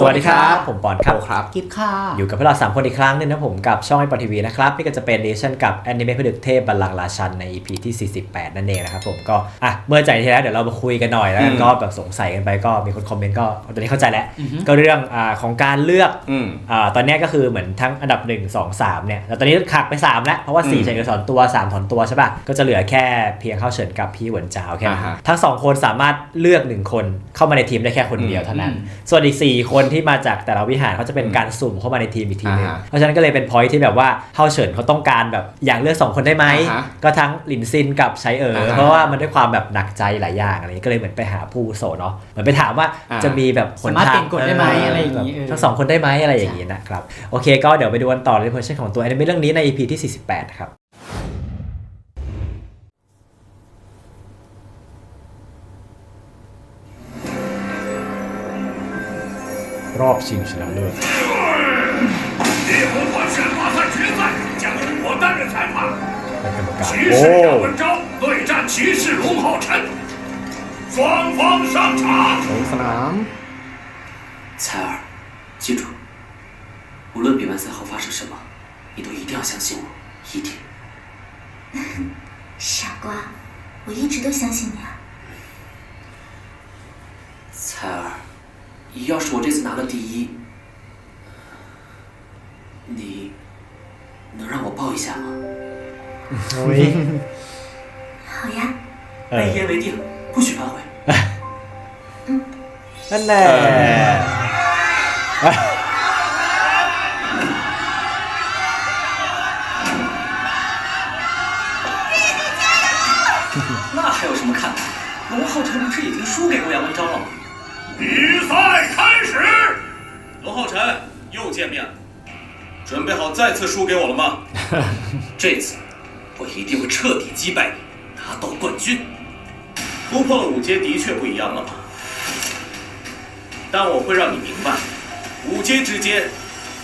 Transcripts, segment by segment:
สวัสดีครับ ผมปอนครับโอครับกิฟค่ะ อยู่กับพวกเราสามคนอีกครั้งหนึงนะผมกับช่องไอปอทีวีนะครับ นี่ก็จะเป็นเดชั่นกับแอนิเมะผดึกเทพบัลลังก์ราชันใน EP ที่ 48 นั่นเองนะครับผมก็อะเมื่อใจที่แล้วเดี๋ยวเรามาคุยกันหน่อยแล้วกันอืมก็แบบสงสัยกันไปก็มีคนคอมเมนต์ก็ตอนนี้เข้าใจแล้วอือฮึก็เรื่องอ่าของการเลือกอืมอ่าตอนเนี้ยก็คือเหมือนทั้งอันดับ 1 2 3 เนี่ยแต่ตอนนี้ขักไป 3 แล้ว เพราะว่าอืม4ใช้เอกสารตัว 3 ถอนตัวใช่ป่ะก็จะเหลือแค่เพียงเข้าเฉินกับพี่เหวินจาวแค่นั้นอ่าฮะทั้ง 2 คนสามารถเลือก 1 คนเข้ามาในทีมได้แค่คนเดียวเท่านั้นอืมส่วนอีก 4 คนที่มาจากแต่ละวิหารเขาจะเป็นการสุ่มเข้ามาในทีมอีกทีหนึงอ่าฮะเพราะฉะนั้นก็เลยเป็นพอยที่แบบว่าเข้าเฉินเขาต้องการแบบอยากเลือก2คนได้ไหมอ่าฮะก็ทั้งหลินซินกับไชเอ๋ออ่าฮะเพราะว่ามันด้วยความแบบหนักใจหลายอย่างอะไรอย่างนี้ก็เลยเหมือนไปหาผู้อาวุโสเนาะเหมือนไปถามว่าอ่า จะมีแบบหนสามารถทางเปลี่ยนกฎได้ไหมอะไรอย่างงี้นี้เออ ทั้งสองคนได้ไหมอะไรอย่างนี้นะครับโอเคก็เดี๋ยวไปดูกันต่อในเพอร์ชันของตัวแอนิเมะเรื่องนี้ใน EP ที่ 48 ครับ รอบชิงชนะเลิศ 烈火冠选拔赛决赛将由我担任裁判， เป็นกรรมการ 骑 โอ้ 士杨文昭对战骑士龙浩辰，双方上场。 ลงสนาม 采儿，记住，无论比完赛后发生什么，你都一定要相信我，一定。傻瓜，我一直都相信你啊。采儿， 要是我这次拿了第一，你能让我抱一下吗？好呀，一言为定，不许反悔。嗯，那奈。那还有什么看？龙浩辰不是已经输给欧阳文章了吗？比赛。浩辰又见面了，准备好再次输给我了吗？这次我一定会彻底击败你，拿到冠军。突破了五阶的确不一样了吧？但我会让你明白，五阶之间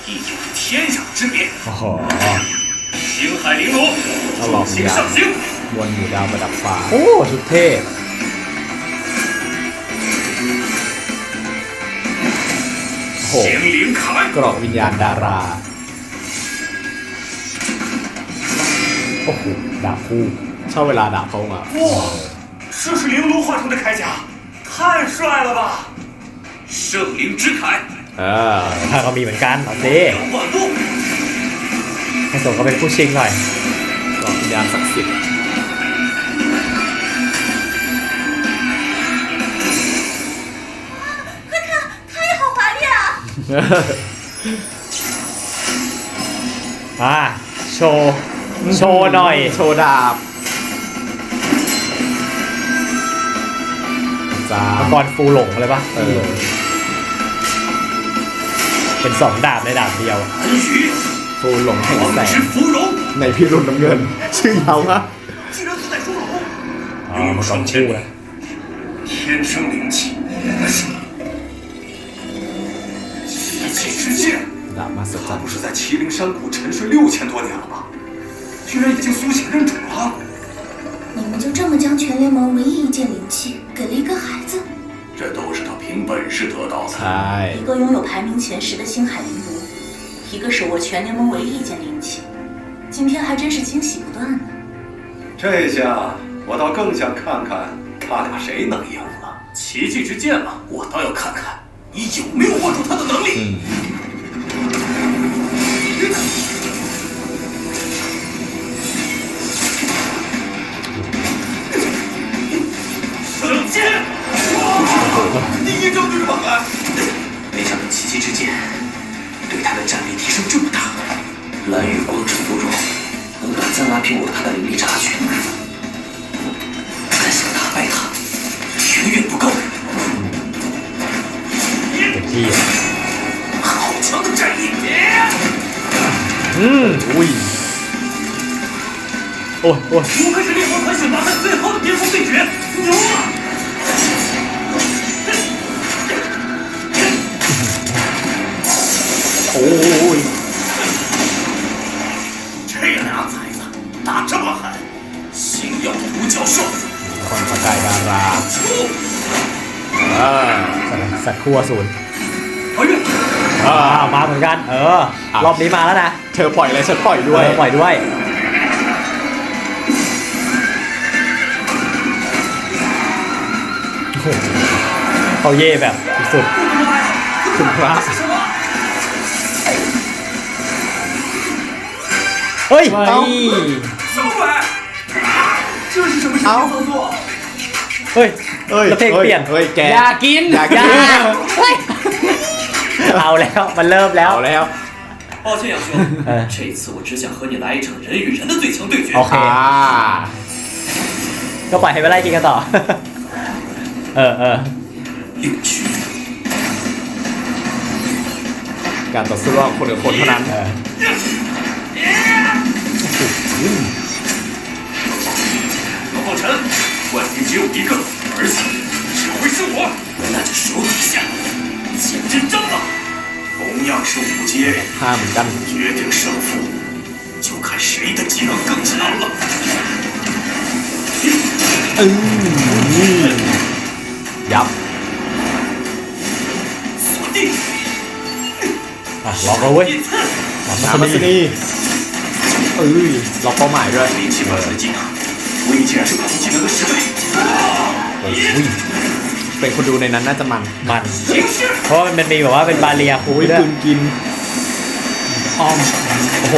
亦有天壤之别。 โอ้โห 星海玲珑，好重新上行。 วนอยู่ดาวประดับฟ้า โอ้ชุดเท่ โ ห 精灵卡麦 กรอกวิญญาณดารา โอ้โหดาบคู่ ชอบเวลาด่าเขาอ่ะ 哇，这是玲珑画出的铠甲，太帅了吧！圣灵之铠， เออ ถ้าก็มีเหมือนกันเอาสิ 两万路。 ให้สมก็เป็นผู้ชิงหน่อย กรอกวิญญาณศักดิ์สิทธิ์ 啊！ อ่าโชว์ โชว์หน่อย โชว์ดาบจ้า มังกรฟูหลงเลยปะ เออ เป็นสองดาบในดาบเดียว 蓝雨， ฟูหลงแห่งแส 王 ง 之芙蓉， ในพี่รุ่นน้ำเงิน ชื่อยาวมาก 既然自带殊荣， อ๋อ 拥有 มังกร 双 คู่ 千 นะ 天生灵气， 他不是在麒麟山谷沉睡六千多年了吗？居然已经苏醒认主了？你们就这么将全联盟唯一一件灵器给了一个孩子？这都是他凭本事得到的。一个拥有排名前十的星海灵炉一个手握全联盟唯一一件灵器今天还真是惊喜不断呢。这下我倒更想看看他俩谁能赢了。奇迹之剑吗我倒要看看你有没有握住他的能力。击之间对他的战力提升这么大蓝宇光之不弱能短暂拉平我和他的灵力差距但想打败他远远不够好强的战意嗯无影哦哦。我愧是烈火团选拔赛最后的巅峰对决牛啊！ โอ้ย 这俩崽子打这么狠，星耀独角兽 คนประกายดารา 出！ อ่า สัตว์คู่อสูร 快 越。 อ่ามาเหมือนกัน เออ อ่ะ รอบนี้มาแล้วนะ เธอปล่อยอะไรฉันปล่อยด้วย เออปล่อยด้วยโอ้โหเขาเย่แบบสุด คุณพระ เฮ้ย เอ้า 什么鬼？这是什么神 เอ้า 操作？ เฮ้ย เอ้ย แล้วเพลง อ้ เปลี่ยน เฮ้ยแก อยากกิน อยากกิน เฮ้ยเอาแล้ว มันเริ่มแล้ว เอาแล้ว 抱歉，杨兄哎，这次我只想和你来一场人与人的最强对决。 โอเค อ่า ก็ปล่อยให้ไปไล่กินกันต่อ เออเออ 六区， การต่อสู้ระหว่างคนกับคนเท่านั้น เออ 王浩辰，冠军只有一个，儿子，指挥是我。那就手底下见真章吧。同样是五阶，他们决定胜负，就看谁的技能更强了。嗯，呀，锁定！啊，老高威，咱们是你。 อ้ยล็อกเป้าหมายด้วยเป็นคนดูในนั้นน่าจะมันมันเพราะมันมีแบบว่าเป็นบาเรียคุยด้วยกินอ้อมโอ้โห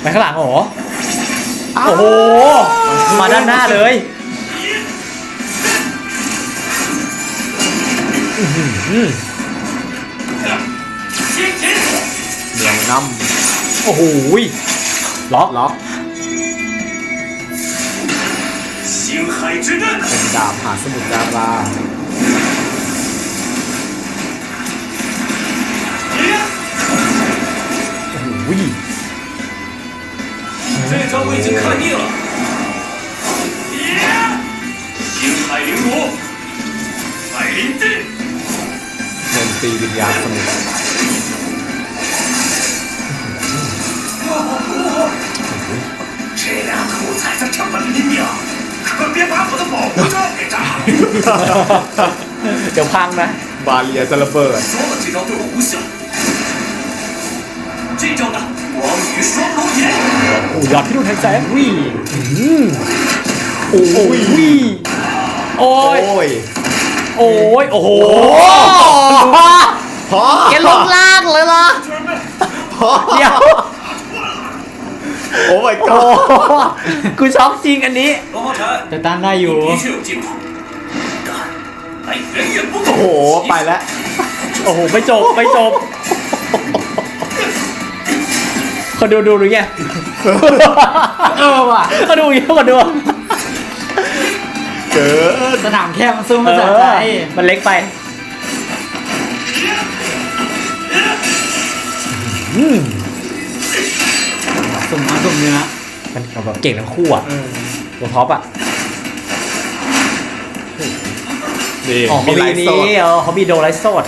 ไปข้างหลังโอ้โหโอ้โหมาด้านหน้าเลยเดี๋ยวน้ำโอ้โห ล็อก ำล็อก 星海之刃， เป็นดาบหาสมุทรดารา อุ้ย 这招我已经看腻了。星海灵炉，百灵阵， โจมตีวิญญาณสมุทร 俩兔崽子这么灵敏，可别把我的保护罩给炸了。 เดี๋ยวพังนะ บาเลียจะระเบิด 说了这招对我无效。这招呢？光与双龙眼。 โอ้ยอดพิรุณแห่งแสงวิ่โอ้ยโอ้ย โอ้ย โอ้ย โอ้โห พอ แกลงล่างเลยล่ะ พอ เดี๋ยว โอ้ my god กูช็อกจริงอันนี้แต่ต้านได้อยู่ โอ้โห ไปแล้ว โอ้โหไปจบไปจบเขาดูดูหรือไงเออว่ะเขาดูเยอะกว่าดูเจอสนามแคบมันสู้ภาษใไทมันเล็กไปอืม สุ่มมาสุ่มเนื้อมันแบบเก่งทั้งคู่อะตัวท็อปอะนี่อ๋อเขามีมีไลฟ์นี้สดเออเขามีโดไลฟ์สด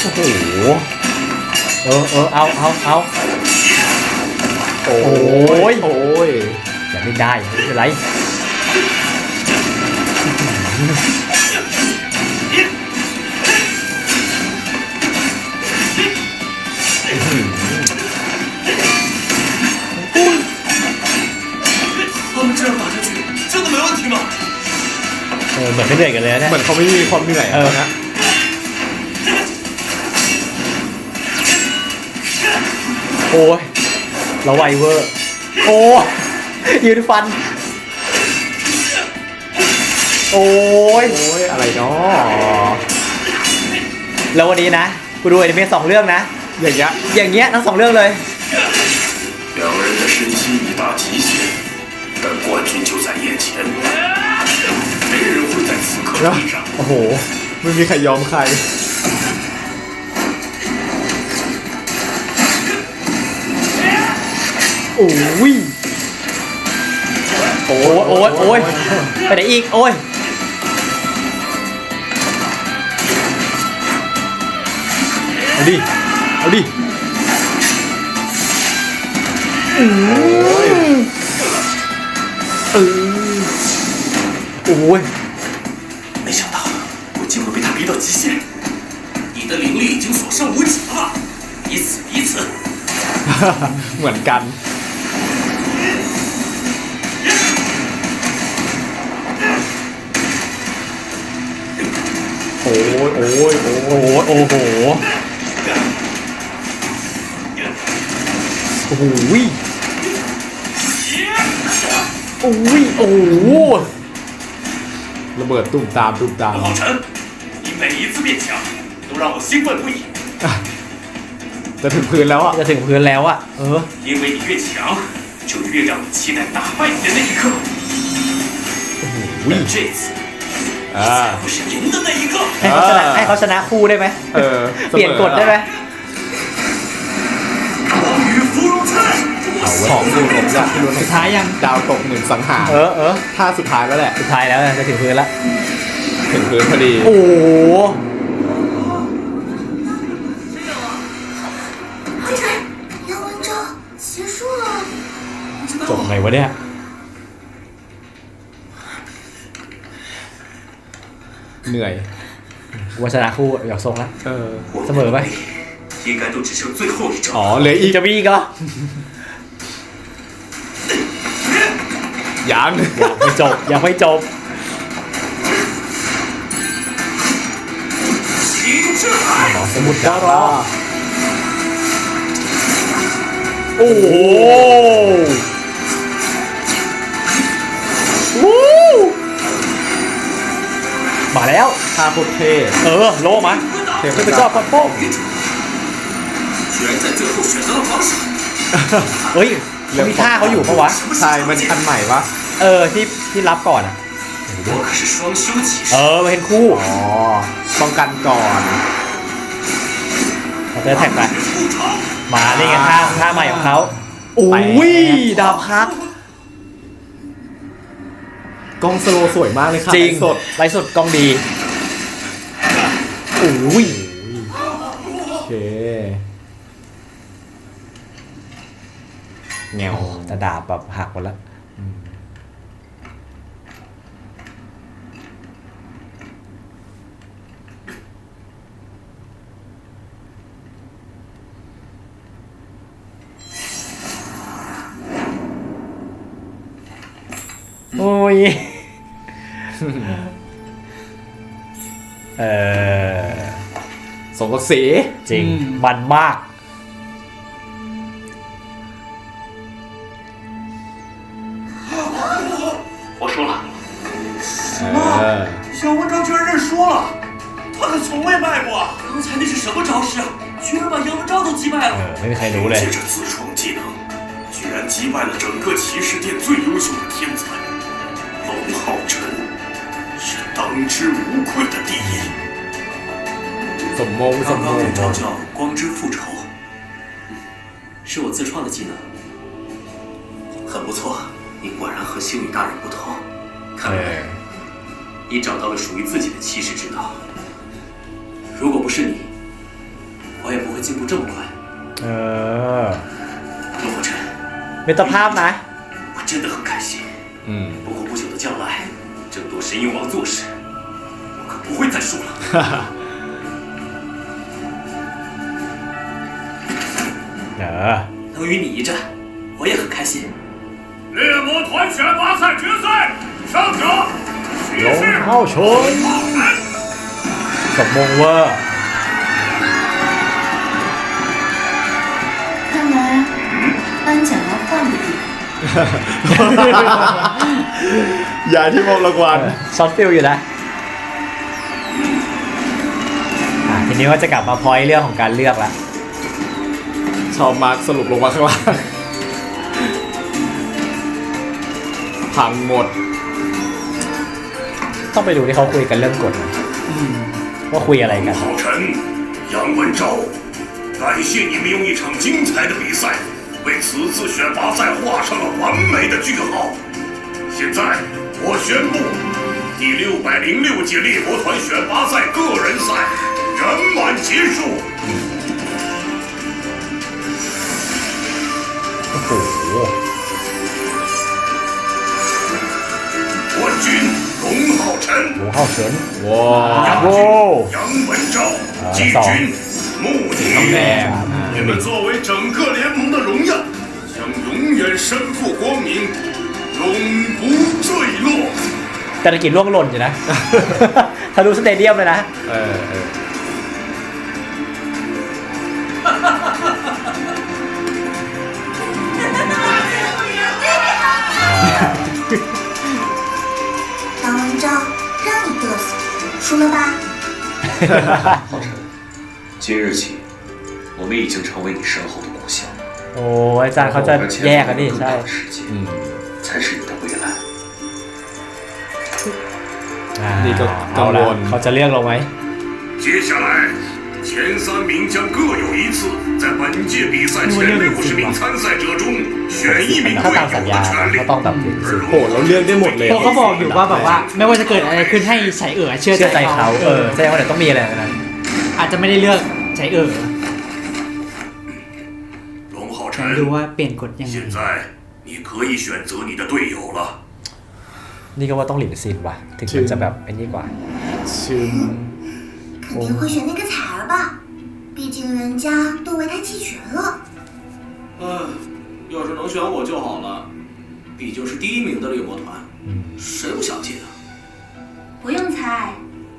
โอ้โหเออเออเอาเอาเอาโอ้โอ้ยยโอ้ยอย่าไม่ได้ไม่เป็นไร เออเหมือนไม่เหนื่อยกันเลยนะเนี่ยเหมือนเขาไม่มีความเหนื่อยเออนะโอ้ยเราไวเวอร์ โอ้ยยืนฟัน โอ้ยโอ้ยอะไรเนาะแล้ววันนี้นะ กูดูอนิเมะสองเรื่องนะ อย่างเงี้ยอย่างเงี้ยทั้งสองเรื่องเลยะโอ้โห ไม่มีใครยอมใคร โอ้ยโอ้ยโอ้ยโอ้ยไปไหนอีก โอ้ยเอาดิ เอาดิเออโอ้ย 到极限。你的灵力已经所剩无几了，彼此彼此。 เหมือนกัน โอ้ยโอ้ยโอ้ย โอ้โหโอ้โหโอ้โหวิโอ้ยโอ้โห ระเบิดตุ่มตามตุ่มตาม 罗浩辰，你每一次 变强都让我兴奋不已， จะถึงพื้นแล้วอ่ะ จะถึงพื้นแล้วอะเออ 因为你越强，就越让你期待打败你的那一刻。但这次 อ่า 不是赢的那一个。 ให้เขาชนะ อ่า ให้เขาชนะคู่ได้ไหม เออ เปลี่ยนกฎได้ไหม 光与芙蓉菜， ของดูผมอยากให้รู้ สุดท้ายยัง ดาวตกหนึ่งสังหาร เออเออ ท่าสุดท้ายแล้วแหละ สุดท้ายแล้วจะถึงพื้นแล้ว ถึงพื้นพอดี โอ้โห วะเนี่ยเหนื่อยวัชนะคู่อยากทรงละเออเสมอไหมอ๋อเหลืออีกจะมีอีกเอยังยังไม่จบยังไม่จบหมอสมุดดารอโอ้ มาแล้วทาโคเทเออโลมาเทพเจ้าปัดโป๊งเฮ้ยเขามีท่าเขาอยู่ปะวะใช่มันอันใหม่ปะเออที่ที่รับก่อนอะเออเป็นคู่อ๋อป้องกันก่อนเราจะแท็กไปมานี่ไงท่าท่าใหม่ของเขาอุ้ยดาบคัก กล้องสโลว์สวยมากเลยค่ะจริงไลฟ์สดไลฟ์สดกล้องดีโอ้ยโอเคแงวแต่ดาบแบบหักหมดแล้ว โอ้ย เออ สมศักดิ์ศรี จริง มันมาก 我输了，เออ 小文章居然认输了，他可从未败过。刚才那是什么招式？居然把杨文昭都击败 เอ 了！ อ ไม่มีใครรู้เลย 借着自创技能，居然击败了整个骑士殿最优秀的天才 当之无愧的第一怎么刚刚那招叫光之复仇是我自创的技能很不错你果然和星宇大人不同看来你找到了属于自己的骑士之道如果不是你我也不会进步这么快呃洛睿宸没到八百我真的很开心嗯不过不久的将来争夺神鹰王座时不会再输了。 เออ 能与你一战，我也很开心。猎魔团选拔赛决赛，胜者 ลงเข้าชนสมมงเวอร์ 看来颁奖要换个地方。 อย่าที่มงรางวัล ช็อตฟิลอยู่นะ อ่ะทีนี้ก็จะกลับมาพอยต์เรื่องของการเลือกละ ชอบมาร์คสรุปลงมาข้างล่าง พังหมด ต้องไปดูที่เขาคุยกันเรื่องกฎนะว่าคุยอะไรกัน 浩辰、杨文昭，感谢你们用一场精彩的比赛，为此次选拔赛画上了完美的句号。现在，我宣布，第六百零六届猎魔团选拔赛个人赛 圆满结束。 โอ้โห 冠军龙 หัวเข้าเฉิน ว้า 杨 โว้ 军、杨文昭、季扫军、穆尼，哎你们作为整个联盟的荣耀，将永远身负光明，永不坠落。 แต่ตะกี้ล่วงหล่นอยู่นะ ทะลุสเตเดียมเลยนะ เออ เออ 杨文昭，让你嘚瑟，输了吧？浩辰，今日起，我们已经成为你身后的故乡， โอ้อาจารย์เขาจะ 而 แย 前 กกัน 方 ดิ 更 ใช่ 大的世界， อืม 才是你的未来。 อ่า นี่ก็ เอาละ กังวล เขาจะเลือกลงไหม 接下来， 前三名将各有一次在本届比赛前六十名参赛者中选一名 ถ้า 队 ตามสัญ 友 ญา 的权 นะ 利 เขา。ต้องแบบถึงสิ โหเราเลือกได้หมดเลย เพราะเขาบอกอยู่ว่าแบบว่า ไม่ว่าจะเกิดอะไรขึ้นให้ใช้เอ๋อเชื่อ เชื่อใจ ใจ เขา เขา เออแสดงว่าเดี๋ยวต้องมีอะไรในนั้น อาจจะไม่ได้เลือกใช้เอ๋อ 龙浩 แต่ดู 辰， ว่าเปลี่ยนกฎยังไง 现在你可以选择你的队友了。 นี่ก็ว่าต้องหลินซินว่ะ ถึงมันจะแบบไอ้นี่กว่า ชิม 肯定会选那个彩儿吧？毕竟人家都为他弃权了。唉，要是能选我就好了，毕竟是第一名的猎魔团，谁不想进啊？不用猜，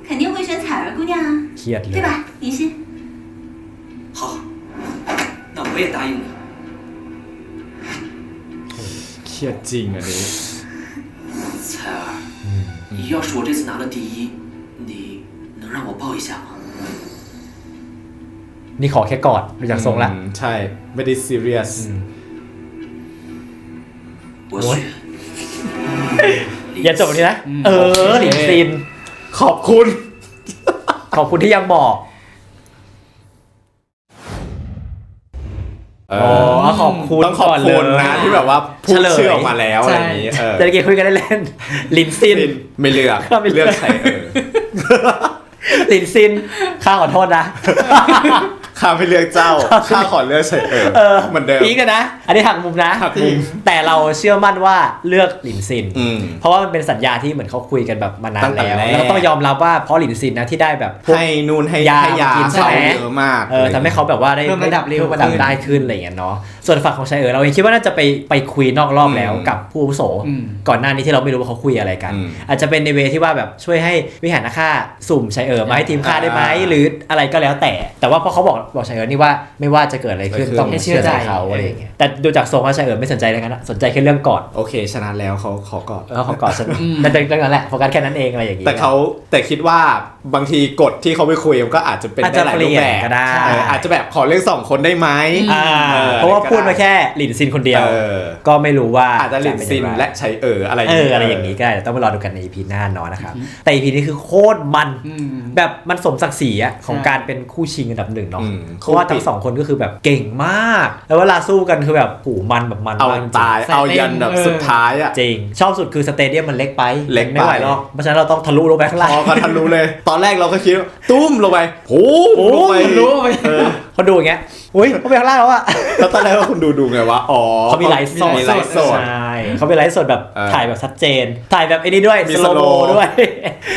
肯定会选彩儿姑娘啊， เครียดเล 对 ย 吧，林欣？好，那我也答应你。 เครียดจริงอันนี้ 彩儿，你要是我这次拿了第一，你 能让我抱一下吗？ นี่ขอแค่กอดดูจากทรงละ อืมใช่ ไม่ได้ซีเรียส 我我选。 อย่าจบนี้นะ เออ หลินซิน ขอบคุณ ขอบคุณที่ยังบอก เอ อ๋อ อ ขอบคุณ ต้องขอบ ก่น คุณ เลย นะที่แบบว่าพูด เฉลย ชื่อออกมาแล้วอะไรอย่างนี้เออ แต่เมื่อกี้คุยกันเล่นๆหลินซิน ไม่เลือก ไม่เลื เลื อก อกใครเออ หลินซินข้าขอโทษนะ ข้าไม่เลือกเจ้าข้าขอเลือกใครเออเออเหมือนเดิมอีกอะนะ อันนี้หักมุมนะหักมุมแต่เราเชื่อมั่นว่าเลือกหลินซิน อืม เพราะว่ามันเป็นสัญญาที่เหมือนเขาคุยกันแบบมานานตั้งแต่แล้วแรก แล้วก็ต้องยอมรับว่าเพราะหลินซินนะที่ได้แบบพวก ให้นู่นให้ยาให้ยากินใช่ไหม เยอะมาก เออทำให้เขาแบบว่าได้เพิ่มระดับเร็ว เพิ่มระดับขึ้นได้ขึ้นอะไรอย่างเงี้ยเนาะส่วนฝั่งของชายเอ๋อเราเองคิดว่าน่าจะไปไปคุยนอกรอบแล้วกับผู้อาวุโสอืม ก่อนหน้านี้ที่เราไม่รู้ว่าเขาคุยอะไรกัน อืมอาจจะเป็นในเวที่ว่าแบบช่วยให้วิหารฆ่าสุ่มชายเอ๋อมาให้ทีมฆ่าได้ไหมหรืออะไรก็แล้วแต่ แต่ว่าพอเขาบอกบอกชายเอ๋อนี่ว่าไม่ว่าจะเกิดอะไรขึ้นไม่ขึ้นต้องให้เชื่เชื่ออใจใจเขาอะไรอย่างเงี้ยแต่ดูจากทรงว่าชายเอ๋อไม่สนใจอะไรกันนะสนใจแค่เรื่องก่อนโอเค ชนะแล้วเขาขอก่อนเออเขากอดฉันนั่นเป็นเรื่องนั้นแหละโฟกัสแค่นั้นเองอะไรอย่างงี้แต่เขาแต่คิดว่า บางทีกฎที่เขาไปคุยมันก็อาจจะเป็นอาจได้จะหลายเปลี่รูปยนแบบก็ได้ เอออาจจะแบบขอเรื่องสองคนได้ไหมอ่าเออเพราะว่าพูดมาแค่หลินซินคนเดียวเออก็ไม่รู้ว่าอาจจะหลินซินและใช้เอออะไรเอออะไรอย่างนี้ก็ได้เดี๋ยวต้องไปรอดูกันใน EP หน้าเนอนนะครับ แต่ EP นี้คือโคตรมัน อืม แบบมันสมศักดิ์ศรีอะของใช่การเป็นคู่ชิงอันดับหนึ่งเนาะอืมเพราะว่าทั้งสองคนก็คือแบบเก่งมาก แล้วเวลาสู้กันคือแบบผูมันแบบมันเอามากจริงตายใส่เอาเต็มยันแบบเออสุดท้ายอะ จริง ชอบสุดคือสเตเดียมมันเล็กไปเล็กไป ไม่ไหวหรอกเพราะฉะนั้นเราต้องทะลุลงไปข้างล่าง พอก็ทะลุเลย ตอนแรกเราก็คิดว่าตุ้มลงไปโหโอ้ลงไปมันรู้ไป เออเขาดูอย่างเงี้ย อุ้ยเขาไปข้างล่างแล้วอะแล้วตอนแรกว่าคุณดูดูไงวะอ๋อเขามีไลฟ์สดมีไลฟ์สด ใช่เขามีไลฟ์สดแบบเออถ่ายแบบชัดเจน ถ่ายแบบไอ้นี่ด้วยมีสโลโม slow ด้วย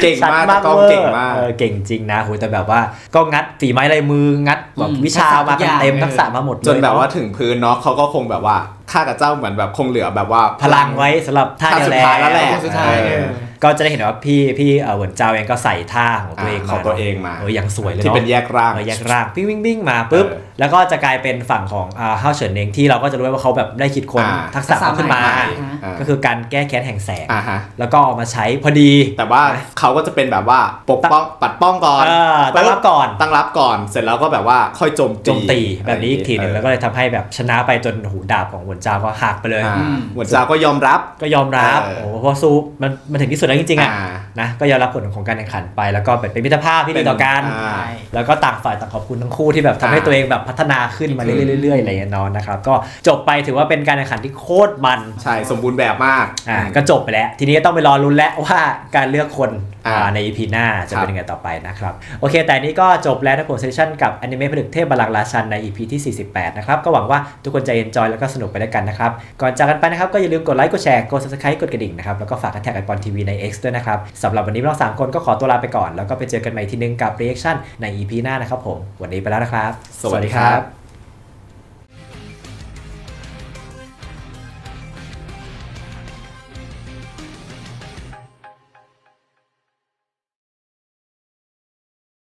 เก่งมากชัดกล้องวอร์เก่งมากออเก่งจริงนะโหแต่แบบว่าก็งัดฝีไม้ลายมืองัดแบบอืมวิชามากันเต็มทัทักกษะษะมาหมดเลยจนแบบว่าเอะถึงพื้นเนาะเขาก็คงแบบว่า ข้ากับเจ้าเหมือนแบบคงเหลือแบบว่าพลังไว้สำหรับท่าท่าเดียวสุดท้ายแล้วแหละสุดท้ายเออก็จะได้เห็นว่าพี่พี่เอ่อเหวินเจ้าเองก็ใส่ท่าของตัวเองอ่ามาของตัวเองมาเอออย่างสวยเลยที่เนาะเป็นแยกร่างเออแยกร่างวิ่งวิ่งวิ่งมาปุ๊บเออ แล้วก็จะกลายเป็นฝั่งของอ่าเฮาเฉินเองที่เราก็จะรู้ว่าเขาแบบได้คิดค้นอ่า ทักษะเขาขึ้นมาทักษะใหม่อ่า ก็คือการแก้แค้นแห่งแสง อ่าฮะ แล้วก็เอามาใช้พอดี แต่ว่าเขาก็จะเป็นแบบว่าปกป้องปัดป้องก่อนเออตั้งรับก่อน ตั้งรับก่อน เสร็จแล้วก็แบบว่าค่อยโจมตีโจมตีแบบนี้อีกทีหนึ่งเแล้วก็เลยทำให้แบบชนะไปจนหูดาบของหวนเจ้าก็หักไปเลย อ่าอืมเหมือนจาก็ยอมรับ ก็ยอมรับเออ โอ้โหเพราะสู้มันมันถึงที่สุดแล้วจริงๆอะอ่านะก็ยอมรับผลของการแข่งขันไปแล้วก็แบบเป็นมิตรภาพที่ดีต่อกัน อ่า แล้วก็ต่างฝ่ายต่างขอบคุณทั้งคู่ที่แบบทำให้อ่าตัวเองแบบพัฒนาขึ้นมาเรื่อยๆๆอะไรอย่างเงี้ยเนอนนะครับก็จบไปถือว่าเป็นการแข่งขันที่โคตรมันใช่สมบูรณ์แบบมากอ่าก็จบไปแล้ว ทีนี้ก็ต้องไปรอลุ้นแล้วว่าการเลือกคนอ่าอ่าใน EP หน้าจะครับเป็นยังไงต่อไปนะครับโอเค แต่นี้ก็จบแล้วนะผมเซสชั่นกับอนิเมะผลึกเทพบาลังก์ราชันใน EP ที่ 48 นะครับ ก็หวังว่าทุกคนจะเอนจอยแล้วก็สนุกไปด้วยกันนะครับ ก่อนจากกันไปนะครับ ก็อย่าลืมกดไลค์กดแชร์กด subscribe กดกระดิ่งนะครับ แล้วก็ฝากแท็กไอปอนทีวีใน X ด้วยนะครับสำหรับวันนี้เราสามคนก็ขอตัวลาไปก่อน แล้วก็ไปเจอกันใหม่ทีนึงกับ reaction ใน EP หน้านะครับผมวันนี้ไปแล้วนะครับ สวัสดีครับ